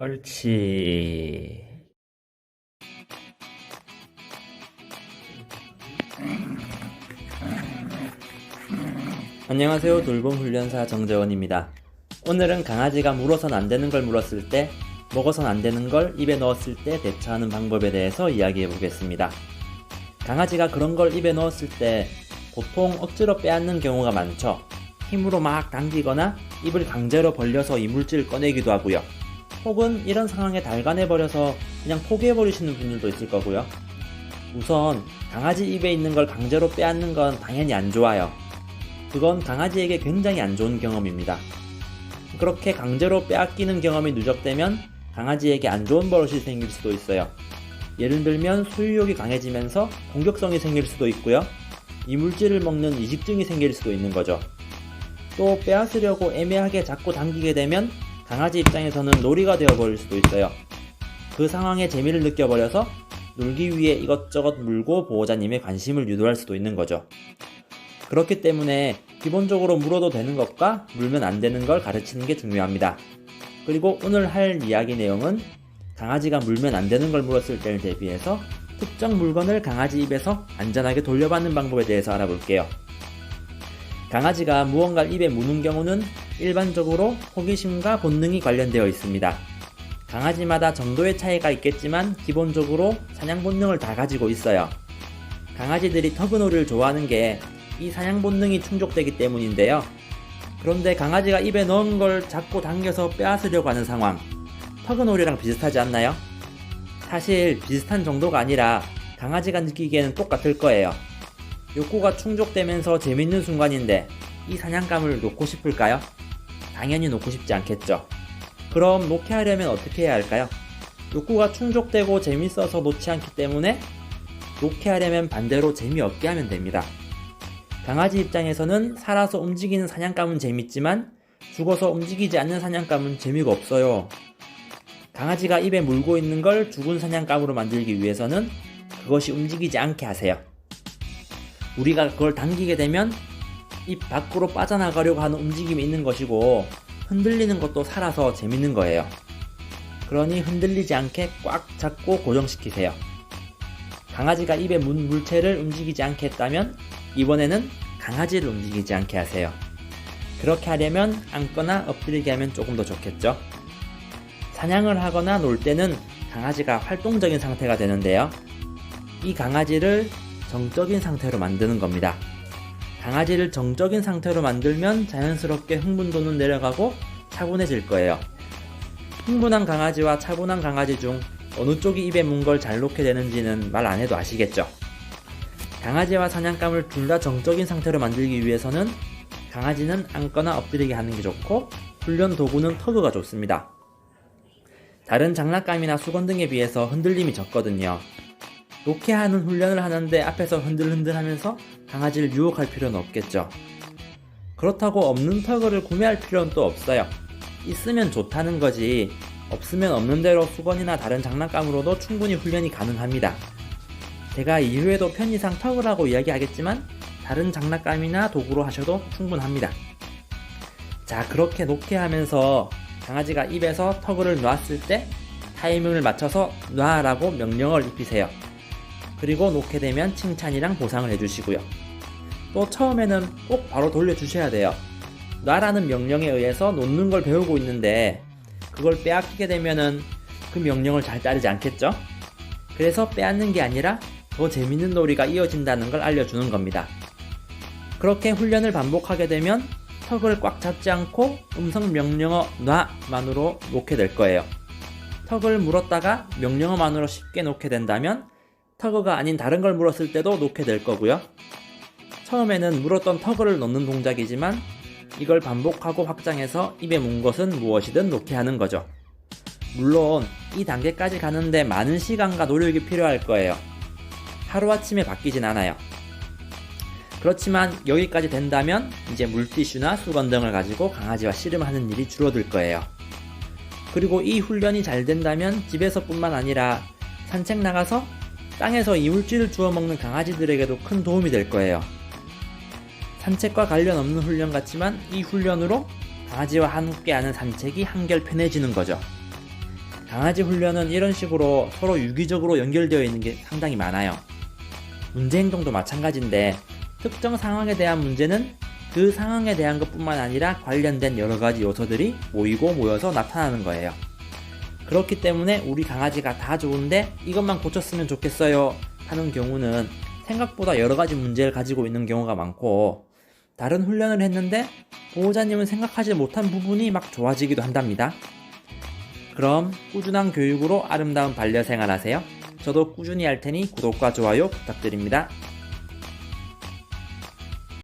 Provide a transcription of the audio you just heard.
옳지. 안녕하세요. 돌봄 훈련사 정재원입니다. 오늘은 강아지가 물어선 안 되는 걸 물었을 때, 먹어선 안 되는 걸 입에 넣었을 때 대처하는 방법에 대해서 이야기해 보겠습니다. 강아지가 그런 걸 입에 넣었을 때 보통 억지로 빼앗는 경우가 많죠. 힘으로 막 당기거나 입을 강제로 벌려서 이물질을 꺼내기도 하고요. 혹은 이런 상황에 달관해버려서 그냥 포기해버리시는 분들도 있을 거고요. 우선 강아지 입에 있는 걸 강제로 빼앗는 건 당연히 안 좋아요. 그건 강아지에게 굉장히 안 좋은 경험입니다. 그렇게 강제로 빼앗기는 경험이 누적되면 강아지에게 안 좋은 버릇이 생길 수도 있어요. 예를 들면 소유욕이 강해지면서 공격성이 생길 수도 있고요. 이물질을 먹는 이식증이 생길 수도 있는 거죠. 또 빼앗으려고 애매하게 자꾸 당기게 되면 강아지 입장에서는 놀이가 되어버릴 수도 있어요. 그 상황에 재미를 느껴버려서 놀기 위해 이것저것 물고 보호자님의 관심을 유도할 수도 있는 거죠. 그렇기 때문에 기본적으로 물어도 되는 것과 물면 안 되는 걸 가르치는 게 중요합니다. 그리고 오늘 할 이야기 내용은 강아지가 물면 안 되는 걸 물었을 때를 대비해서 특정 물건을 강아지 입에서 안전하게 돌려받는 방법에 대해서 알아볼게요. 강아지가 무언가를 입에 무는 경우는 일반적으로 호기심과 본능이 관련되어 있습니다. 강아지마다 정도의 차이가 있겠지만 기본적으로 사냥 본능을 다 가지고 있어요. 강아지들이 터그놀이를 좋아하는 게 이 사냥 본능이 충족되기 때문인데요. 그런데 강아지가 입에 넣은 걸 잡고 당겨서 빼앗으려고 하는 상황, 터그놀이랑 비슷하지 않나요? 사실 비슷한 정도가 아니라 강아지가 느끼기에는 똑같을 거예요. 욕구가 충족되면서 재밌는 순간인데 이 사냥감을 놓고 싶을까요? 당연히 놓고 싶지 않겠죠. 그럼 놓게 하려면 어떻게 해야 할까요? 욕구가 충족되고 재밌어서 놓지 않기 때문에 놓게 하려면 반대로 재미없게 하면 됩니다. 강아지 입장에서는 살아서 움직이는 사냥감은 재밌지만 죽어서 움직이지 않는 사냥감은 재미가 없어요. 강아지가 입에 물고 있는 걸 죽은 사냥감으로 만들기 위해서는 그것이 움직이지 않게 하세요. 우리가 그걸 당기게 되면 입 밖으로 빠져나가려고 하는 움직임이 있는 것이고 흔들리는 것도 살아서 재밌는 거예요. 그러니 흔들리지 않게 꽉 잡고 고정시키세요. 강아지가 입에 문 물체를 움직이지 않게 했다면 이번에는 강아지를 움직이지 않게 하세요. 그렇게 하려면 앉거나 엎드리게 하면 조금 더 좋겠죠? 사냥을 하거나 놀 때는 강아지가 활동적인 상태가 되는데요. 이 강아지를 정적인 상태로 만드는 겁니다. 강아지를 정적인 상태로 만들면 자연스럽게 흥분도는 내려가고 차분해질 거예요. 흥분한 강아지와 차분한 강아지 중 어느 쪽이 입에 문 걸 잘 놓게 되는지는 말 안 해도 아시겠죠? 강아지와 사냥감을 둘 다 정적인 상태로 만들기 위해서는 강아지는 앉거나 엎드리게 하는 게 좋고 훈련 도구는 터그가 좋습니다. 다른 장난감이나 수건 등에 비해서 흔들림이 적거든요. 놓게 하는 훈련을 하는데 앞에서 흔들흔들 하면서 강아지를 유혹할 필요는 없겠죠. 그렇다고 없는 터그를 구매할 필요는 또 없어요. 있으면 좋다는 거지, 없으면 없는 대로 수건이나 다른 장난감으로도 충분히 훈련이 가능합니다. 제가 이후에도 편의상 턱을하고 이야기하겠지만 다른 장난감이나 도구로 하셔도 충분합니다. 자 그렇게 놓게 하면서 강아지가 입에서 턱을 놨을 때 타이밍을 맞춰서 놔라고 명령을 입히세요. 그리고 놓게 되면 칭찬이랑 보상을 해주시고요. 또 처음에는 꼭 바로 돌려주셔야 돼요. 놔라는 명령에 의해서 놓는 걸 배우고 있는데 그걸 빼앗기게 되면은 그 명령을 잘 따르지 않겠죠? 그래서 빼앗는 게 아니라 더 재밌는 놀이가 이어진다는 걸 알려주는 겁니다. 그렇게 훈련을 반복하게 되면 턱을 꽉 잡지 않고 음성 명령어 놔만으로 놓게 될 거예요. 턱을 물었다가 명령어만으로 쉽게 놓게 된다면 터그가 아닌 다른 걸 물었을 때도 놓게 될 거고요. 처음에는 물었던 터그를 넣는 동작이지만 이걸 반복하고 확장해서 입에 문 것은 무엇이든 놓게 하는 거죠. 물론 이 단계까지 가는데 많은 시간과 노력이 필요할 거예요. 하루아침에 바뀌진 않아요. 그렇지만 여기까지 된다면 이제 물티슈나 수건 등을 가지고 강아지와 씨름하는 일이 줄어들 거예요. 그리고 이 훈련이 잘 된다면 집에서뿐만 아니라 산책 나가서 땅에서 이물질을 주워 먹는 강아지들에게도 큰 도움이 될 거예요. 산책과 관련 없는 훈련 같지만 이 훈련으로 강아지와 함께 하는 산책이 한결 편해지는 거죠. 강아지 훈련은 이런 식으로 서로 유기적으로 연결되어 있는 게 상당히 많아요. 문제 행동도 마찬가지인데 특정 상황에 대한 문제는 그 상황에 대한 것뿐만 아니라 관련된 여러 가지 요소들이 모이고 모여서 나타나는 거예요. 그렇기 때문에 우리 강아지가 다 좋은데 이것만 고쳤으면 좋겠어요 하는 경우는 생각보다 여러 가지 문제를 가지고 있는 경우가 많고 다른 훈련을 했는데 보호자님은 생각하지 못한 부분이 막 좋아지기도 한답니다. 그럼 꾸준한 교육으로 아름다운 반려생활 하세요. 저도 꾸준히 할 테니 구독과 좋아요 부탁드립니다.